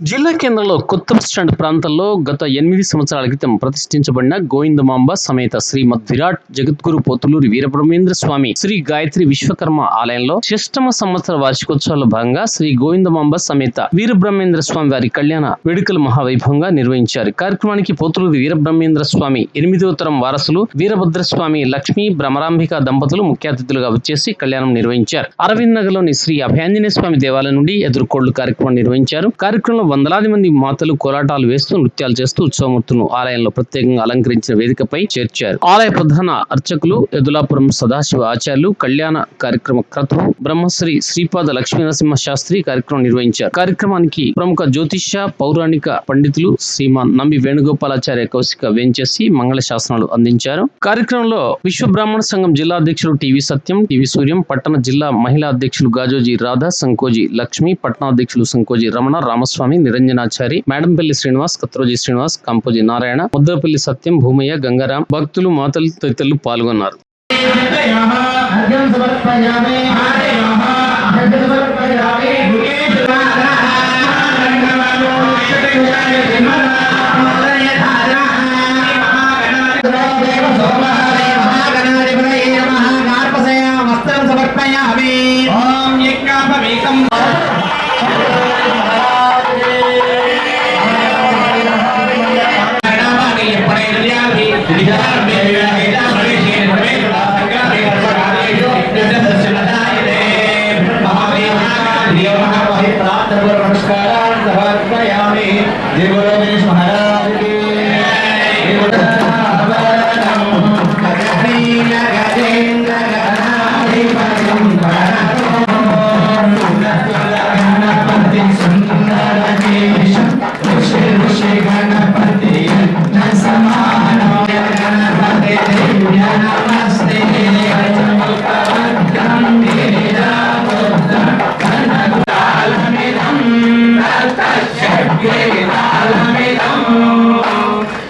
జిల్లా కేంద్రంలో కొత్త స్టాండ్ ప్రాంతంలో గత ఎనిమిది సంవత్సరాల క్రితం ప్రతిష్ఠించబడిన గోవిందమాంబ సమేత శ్రీ విరాట్ జగద్గురు పోతులూరి వీరబ్రహ్మేంద్ర స్వామి శ్రీ గాయత్రి విశ్వకర్మ ఆలయంలో షష్టమ సంవత్సర వార్షికోత్సవాల భాగంగా శ్రీ గోవిందమాంబ సమేత వీరబ్రహ్మేంద్ర స్వామి వారి కళ్యాణ వేడుకలు మహావైభవంగా నిర్వహించారు. కార్యక్రమానికి పోతులూరి వీరబ్రహ్మేంద్ర స్వామి ఎనిమిదవ తరం వారసులు వీరభద్ర స్వామి లక్ష్మి భ్రమరాంబిక దంపతులు ముఖ్య అతిథులుగా వచ్చేసి కళ్యాణం నిర్వహించారు. అరవింద్ నగర్లోని శ్రీ అభయాంజనేయ స్వామి దేవాలయం నుండి ఎదుర్కోళ్ళు కార్యక్రమం నిర్వహించారు. కార్యక్రమంలో వందలాది మంది మాతలు కోలాటాలు వేస్తూ నృత్యాలు చేస్తూ ఉత్సవమూర్తులను ఆలయంలో ప్రత్యేకంగా అలంకరించిన వేదికపై చేర్చారు. ఆలయ ప్రధాన అర్చకులు ఎదులాపురం సదాశివ ఆచార్యులు కళ్యాణ కార్యక్రమ క్రతువు బ్రహ్మశ్రీ శ్రీపాద లక్ష్మీ నరసింహ శాస్త్రి కార్యక్రమం నిర్వహించారు. కార్యక్రమానికి ప్రముఖ జ్యోతిష్య పౌరాణిక పండితులు శ్రీమాన్ నంబి వేణుగోపాలాచార్య కౌశిక వేంచేసి మంగళ శాసనాలు అందించారు. కార్యక్రమంలో విశ్వ బ్రాహ్మణ సంఘం జిల్లా అధ్యక్షులు టివి సత్యం టీవీ సూర్యం పట్టణ జిల్లా మహిళా అధ్యక్షులు గాజోజీ రాధా సంకోజి లక్ష్మి పట్టణాధ్యక్షులు సంకోజి రమణ రామస్వామి స్వామి నిరంజనాచారి మేడంపల్లి శ్రీనివాస్ కత్రోజీ శ్రీనివాస్ కంపోజీ నారాయణ ముద్దపల్లి సత్యం భూమయ్య గంగారాం భక్తులు మాతలు తదితరులు పాల్గొన్నారు. ఓం సమర్పయామి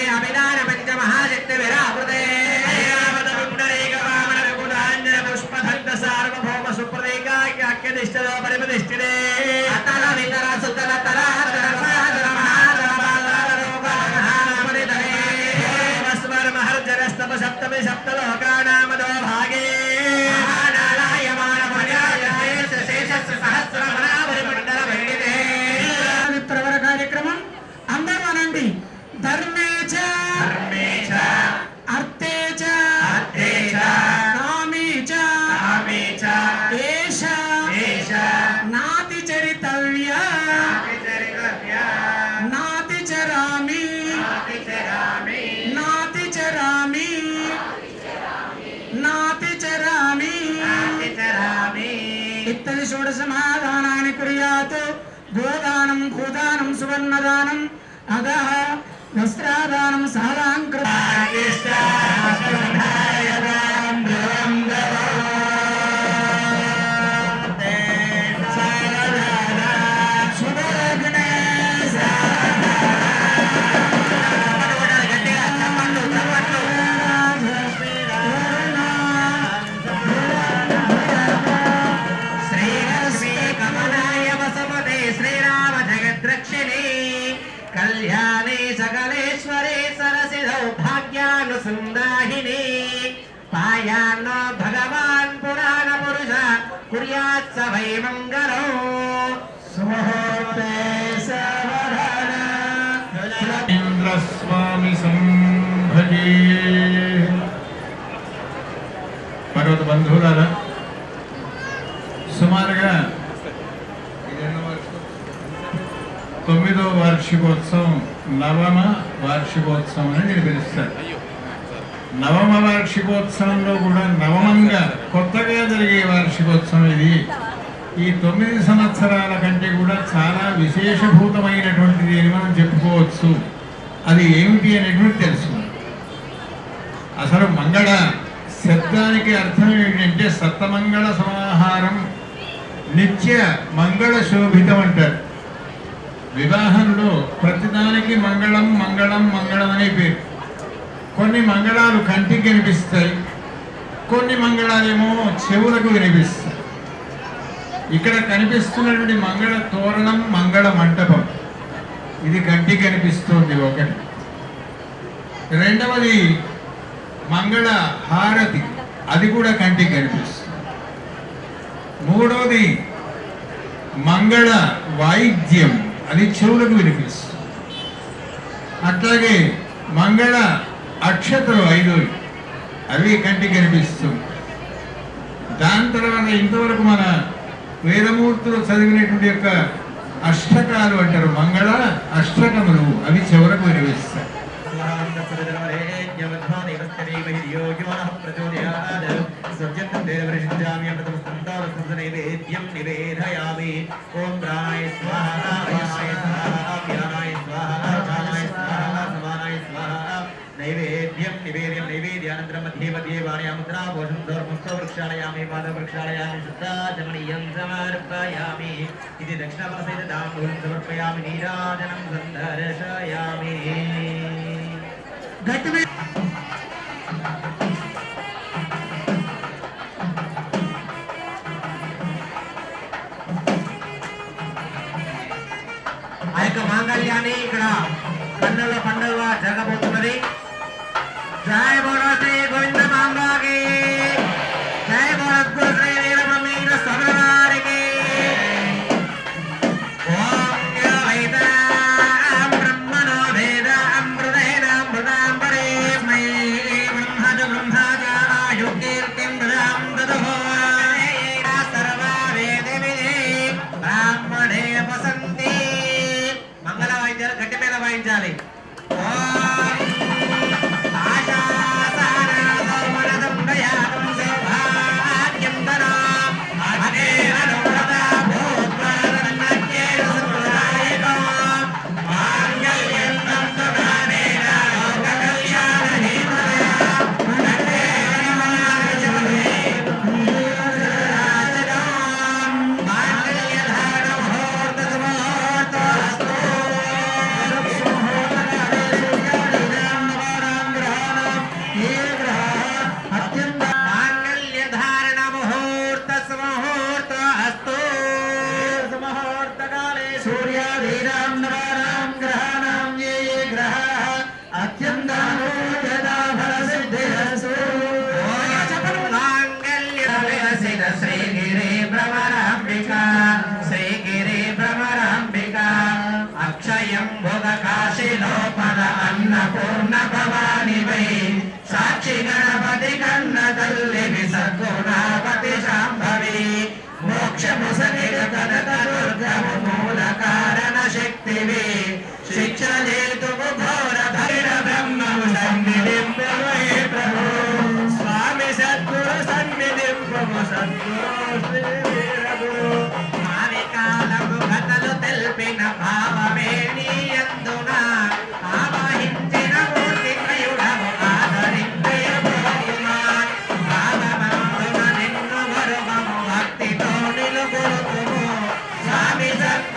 శ్రీ అభిదాన పంచ మహాశక్తి విరావృతే సార్వభౌమ సుప్రదేకాఖ్యతిష్టలో పరిపతిష్ఠిరే అతల వితర సుతల తల సప్తమి సప్తలోకానామదో నాతి చరామి ఇత్తది షోడశమాదానాన్ని కుర్యాత్ గోదానం భూదానం సువర్ణదానం అదః వస్త్రాదానం సాలాంకృత కళ్యాణే సకలేశ్వరే సరసిధౌ భాగ్యానుసందాహినే పాయాన్నో భగవాన్ పురాణ పురుష కుర్యాత్ స వై మంగళం సుముహూర్తే సంభజే. పర్వత బంధువులారా సుమారుగా ఇది ఎన్నో వార్షికోత్సవం? తొమ్మిదో వార్షికోత్సవం నవమ వార్షికోత్సవం అని నేను పిలుస్తారు నవమ వార్షికోత్సవంలో కూడా నవమంగా కొత్తగా జరిగే వార్షికోత్సవం ఇది. ఈ తొమ్మిది సంవత్సరాల కంటే కూడా కూడా చాలా విశేషభూతమైనటువంటిది అని మనం చెప్పుకోవచ్చు. అది ఏమిటి అనేటువంటి తెలుసుకుందాం. అసలు మంగళ శబ్దానికి అర్థం ఏమిటంటే సప్తమంగళ సమాహారం నిత్య మంగళ శోభితం అంటారు. వివాహంలో ప్రతిదానికి మంగళం మంగళం మంగళం అనే పేరు. కొన్ని మంగళాలు కంటికి కనిపిస్తాయి కొన్ని మంగళాలేమో చెవులకు వినిపిస్తాయి. ఇక్కడ కనిపిస్తున్నటువంటి మంగళ తోరణం మంగళ మంటపం. ఇది కంటికి కనిపిస్తుంది ఒకటి రెండవది మంగళ హారతి. అది కూడా కంటికి కనిపిస్తుంది మూడవది మంగళ వాయిద్యం. అది చెవులకు వినిపిస్తుంది. అట్లాగే మంగళ అక్షతలు ఐదు అవి కంటికి కనిపిస్తుంది దాని తర్వాత ఇంతవరకు మన వేదమూర్తులు చదివినటువంటి యొక్క అష్టకాలు అంటారు. మంగళ అష్టకములు అవి చివరకు వినిపిస్తాయి. నివేదయామి. ఓం ప్రాణాయ స్వాహ. నైవేద్యానంతరం మధ్యే మధ్యే వాణ్యాముద్రా భోషం దౌర్ముస్తో వృక్షాలయామి పాద వృక్షాలయామి శుద్ధాచమనీయం సమర్పయామి ఇది దక్షిణఫలసైత దాంబూలం సమర్పయామి నీరాజనం సందర్శయామి గట్టి మీద ఆ యొక్క మాంగళ్యాన్ని ఇక్కడ కన్నుల పండుగ జరగబోతున్నది జయ బోలో శ్రీ గోవింద మాంబాకి జయ బోలో శ్రీ వీరబ్రహ్మేంద్ర స్వామి వారికి మంగళ వాయిద్యాలు గట్టి మీద వాయించాలి Nothing. Chairman,